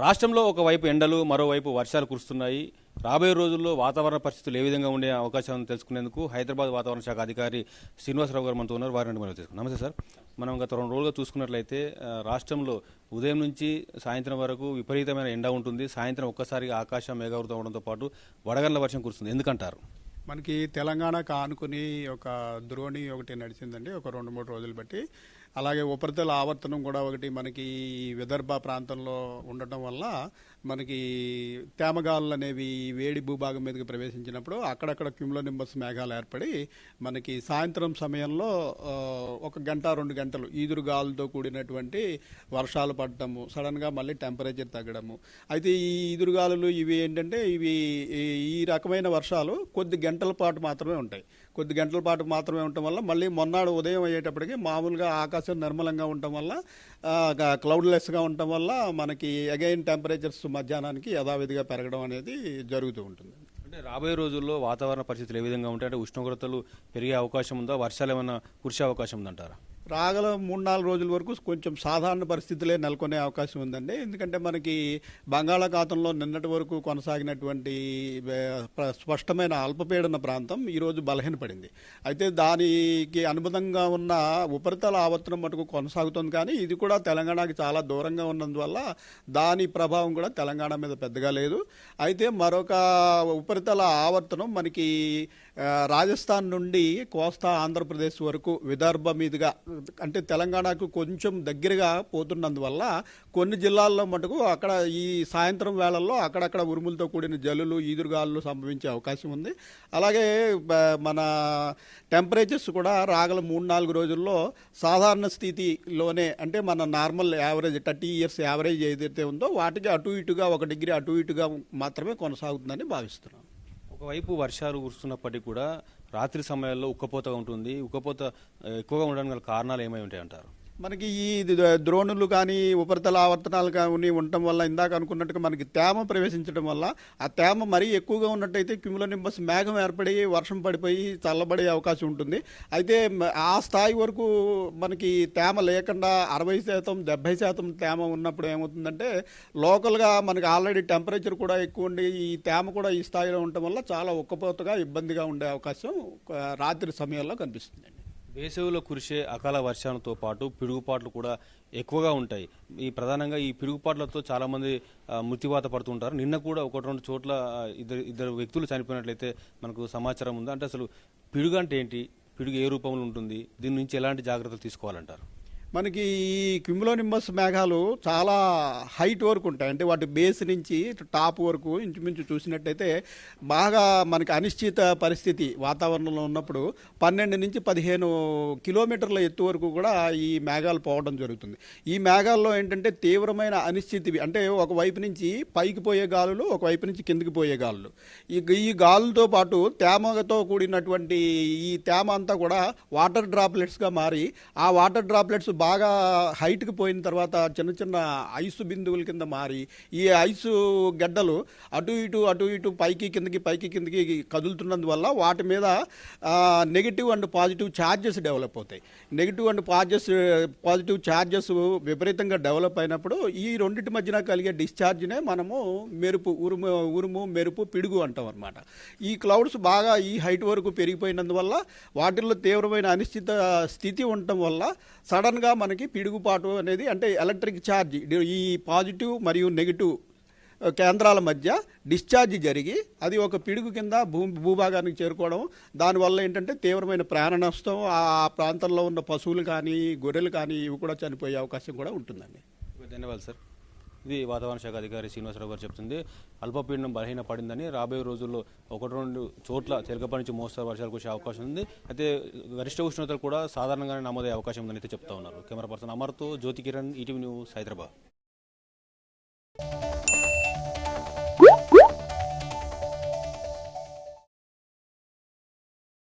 రాష్ట్రంలో ఒకవైపు ఎండలు మరోవైపు వర్షాలు కురుస్తున్నాయి. రాబోయే రోజుల్లో వాతావరణ పరిస్థితులు ఏ విధంగా ఉండే అవకాశం తెలుసుకునేందుకు హైదరాబాద్ వాతావరణ శాఖ అధికారి శ్రీనివాసరావు గారు మనతో ఉన్నారు. వారిని మనం తెలుసుకున్నాం నమస్తే సార్. మనం గత రెండు రోజులుగా చూసుకున్నట్లయితే రాష్ట్రంలో ఉదయం నుంచి సాయంత్రం వరకు విపరీతమైన ఎండ ఉంటుంది. సాయంత్రం ఒక్కసారిగా ఆకాశం మేఘావృతం అవడంతో పాటు వడగండ్ల వర్షం కురుస్తుంది. ఎందుకంటారు? మనకి తెలంగాణకు ఆనుకుని ఒక ద్రోణి ఒకటి నడిచిందండి. ఒక రెండు మూడు రోజులు బట్టి అలాగే ఉపరితల ఆవర్తనం కూడా ఒకటి మనకి ఈ విదర్భ ప్రాంతంలో ఉండటం వల్ల మనకి తేమగాలు అనేవి వేడి భూభాగం మీదకి ప్రవేశించినప్పుడు అక్కడక్కడ క్యూమ్లోనింబస్ మేఘాలు ఏర్పడి మనకి సాయంత్రం సమయంలో ఒక గంట రెండు గంటలు ఈదురు గాలులతో కూడినటువంటి వర్షాలు పడటము సడన్గా మళ్ళీ టెంపరేచర్ తగ్గడము. అయితే ఈ ఈదురుగాలులు ఇవి ఏంటంటే ఇవి ఈ- ఈ రకమైన వర్షాలు కొద్ది గంటల పాటు మాత్రమే ఉంటాయి. కొద్ది గంటల పాటు మాత్రమే ఉండటం వల్ల మళ్ళీ మొన్నాడు ఉదయం అయ్యేటప్పటికి మామూలుగా ఆకాశం నిర్మలంగా ఉండటం వల్ల క్లౌడ్లెస్గా ఉండటం వల్ల మనకి అగైన్ టెంపరేచర్స్ మధ్యాహ్నానికి యథావిధిగా పెరగడం అనేది జరుగుతూ ఉంటుంది. అంటే రాబోయే రోజుల్లో వాతావరణ పరిస్థితులు ఏ విధంగా ఉంటాయి? అంటే ఉష్ణోగ్రతలు పెరిగే అవకాశం ఉందా? వర్షాలు ఏమైనా కురిసే అవకాశం ఉందంటారా? రాగల మూడు నాలుగు రోజుల వరకు కొంచెం సాధారణ పరిస్థితులే నెలకొనే అవకాశం ఉందండి. ఎందుకంటే మనకి బంగాళాఖాతంలో నిన్నటి వరకు కొనసాగినటువంటి స్పష్టమైన అల్పపీడన ప్రాంతం ఈరోజు బలహీనపడింది అయితే దానికి అనుబంధంగా ఉన్న ఉపరితల ఆవర్తనం మటుకు కొనసాగుతుంది కానీ ఇది కూడా తెలంగాణకి చాలా దూరంగా ఉన్నందువల్ల దాని ప్రభావం కూడా తెలంగాణ మీద పెద్దగా లేదు. అయితే మరొక ఉపరితల ఆవర్తనం మనకి రాజస్థాన్ నుండి కోస్తా ఆంధ్రప్రదేశ్ వరకు విదర్భ మీదుగా అంటే తెలంగాణకు కొంచెం దగ్గరగా పోతున్నందువల్ల కొన్ని జిల్లాల్లో మటుకు అక్కడ ఈ సాయంత్రం వేళల్లో అక్కడక్కడ ఉరుములతో కూడిన జల్లులు ఈదురుగాలు సంభవించే అవకాశం ఉంది. అలాగే మన టెంపరేచర్స్ కూడా రాగల మూడు నాలుగు రోజుల్లో సాధారణ స్థితిలోనే అంటే మన normal average thirty years average ఏదైతే ఉందో వాటికి అటు ఇటుగా ఒక డిగ్రీ అటు ఇటుగా మాత్రమే కొనసాగుతుందని భావిస్తున్నాను ఒకవైపు వర్షాలు కురుస్తున్నప్పటికీ కూడా రాత్రి సమయాల్లో ఉక్కపోతగా ఉంటుంది. ఉక్కపోత ఎక్కువగా ఉండడానికి గల కారణాలు ఏమై ఉంటాయి అంటారు మనకి ఈ ద్రోణులు కానీ ఉపరితల ఆవర్తనాలు కానీ ఉండటం వల్ల ఇందాక అనుకున్నట్టుగా మనకి తేమ ప్రవేశించడం వల్ల ఆ తేమ మరీ ఎక్కువగా ఉన్నట్టయితే క్యూములోనింబస్ మేఘం ఏర్పడి వర్షం పడిపోయి చల్లబడే అవకాశం ఉంటుంది. అయితే ఆ స్థాయి వరకు మనకి తేమ లేకుండా అరవై శాతం డెబ్బై శాతం తేమ ఉన్నప్పుడు ఏమవుతుందంటే లోకల్గా మనకి ఆల్రెడీ టెంపరేచర్ కూడా ఎక్కువ ఉండి ఈ తేమ కూడా ఈ స్థాయిలో ఉండటం వల్ల చాలా ఉక్కపోతగా ఇబ్బందిగా ఉండే అవకాశం రాత్రి సమయంలో కనిపిస్తుంది. వేసవిలో కురిసే అకాల వర్షాలతో పాటు పిడుగుపాట్లు కూడా ఎక్కువగా ఉంటాయి. ఈ ప్రధానంగా ఈ పిడుగుపాట్లతో చాలా మంది మృత్యువాత పడుతుంటారు. నిన్న కూడా ఒకటి రెండు చోట్ల ఇద్దరు ఇద్దరు వ్యక్తులు చనిపోయినట్లయితే మనకు సమాచారం ఉంది. అంటే అసలు పిడుగు అంటే ఏంటి? పిడుగు ఏ రూపంలో ఉంటుంది? దీని నుంచి ఎలాంటి జాగ్రత్తలు తీసుకోవాలంటారు? మనకి ఈ క్యుములోనింబస్ మేఘాలు చాలా హైట్ వరకు ఉంటాయి. అంటే వాటి బేస్ నుంచి టాప్ వరకు ఇంచుమించు చూసినట్టయితే బాగా మనకి అనిశ్చిత పరిస్థితి వాతావరణంలో ఉన్నప్పుడు పన్నెండు నుంచి పదిహేను కిలోమీటర్ల ఎత్తు వరకు కూడా ఈ మేఘాలు పోవడం జరుగుతుంది. ఈ మేఘాల్లో ఏంటంటే తీవ్రమైన అనిశ్చితివి అంటే ఒకవైపు నుంచి పైకి పోయే గాలులు ఒకవైపు నుంచి కిందికి పోయే గాలులు. ఈ ఈ గాలులతో పాటు తేమతో కూడినటువంటి ఈ తేమ అంతా కూడా వాటర్ డ్రాప్లెట్స్గా మారి ఆ వాటర్ డ్రాప్లెట్స్ బాగా హైట్కి పోయిన తర్వాత చిన్న చిన్న ఐసు బిందువుల కింద మారి ఈ ఐసు గడ్డలు అటు ఇటు అటు ఇటు పైకి కిందకి పైకి కిందకి కదులుతున్నందువల్ల వాటి మీద negative and positive charges develop అవుతాయి. నెగిటివ్ అండ్ పాజెస్ పాజిటివ్ ఛార్జెస్ విపరీతంగా డెవలప్ అయినప్పుడు ఈ రెండింటి మధ్యన కలిగే డిశ్చార్జ్నే మనము మెరుపు ఉరుము ఉరుము మెరుపు పిడుగు అంటాం అనమాట ఈ క్లౌడ్స్ బాగా ఈ హైట్ వరకు పెరిగిపోయినందువల్ల వాటిల్లో తీవ్రమైన అనిశ్చిత స్థితి ఉండటం వల్ల సడన్గా మనకి పిడుగుపాటు అనేది అంటే ఎలక్ట్రిక్ ఛార్జ్ ఈ పాజిటివ్ మరియు నెగిటివ్ కేంద్రాల మధ్య డిశ్చార్జ్ జరిగి అది ఒక పిడుగు కింద భూ భూభాగానికి చేరుకోవడం. దానివల్ల ఏంటంటే తీవ్రమైన ప్రాణ నష్టం. ఆ ప్రాంతంలో ఉన్న పశువులు కానీ గొర్రెలు కానీ ఇవి కూడా చనిపోయే అవకాశం కూడా ఉంటుందండి. ధన్యవాదాలు సార్. ఇది వాతావరణ శాఖ అధికారి శ్రీనివాసరావు గారు చెప్తుంది. అల్పపీడనం బలహీన పడిందని రాబోయే రోజుల్లో ఒకటి రెండు చోట్ల తేలికపాటి నుంచి మోస్తారు వర్షాలు కురిసే అవకాశం ఉంది. అయితే గరిష్ట ఉష్ణోగ్రతలు కూడా సాధారణంగానే నమోదయ్యే అవకాశం ఉందని అయితే చెప్తా ఉన్నారు. కెమెరా పర్సన్ అమర్తో జ్యోతి కిరణ్ ఈటీవీ న్యూస్ హైదరాబాద్.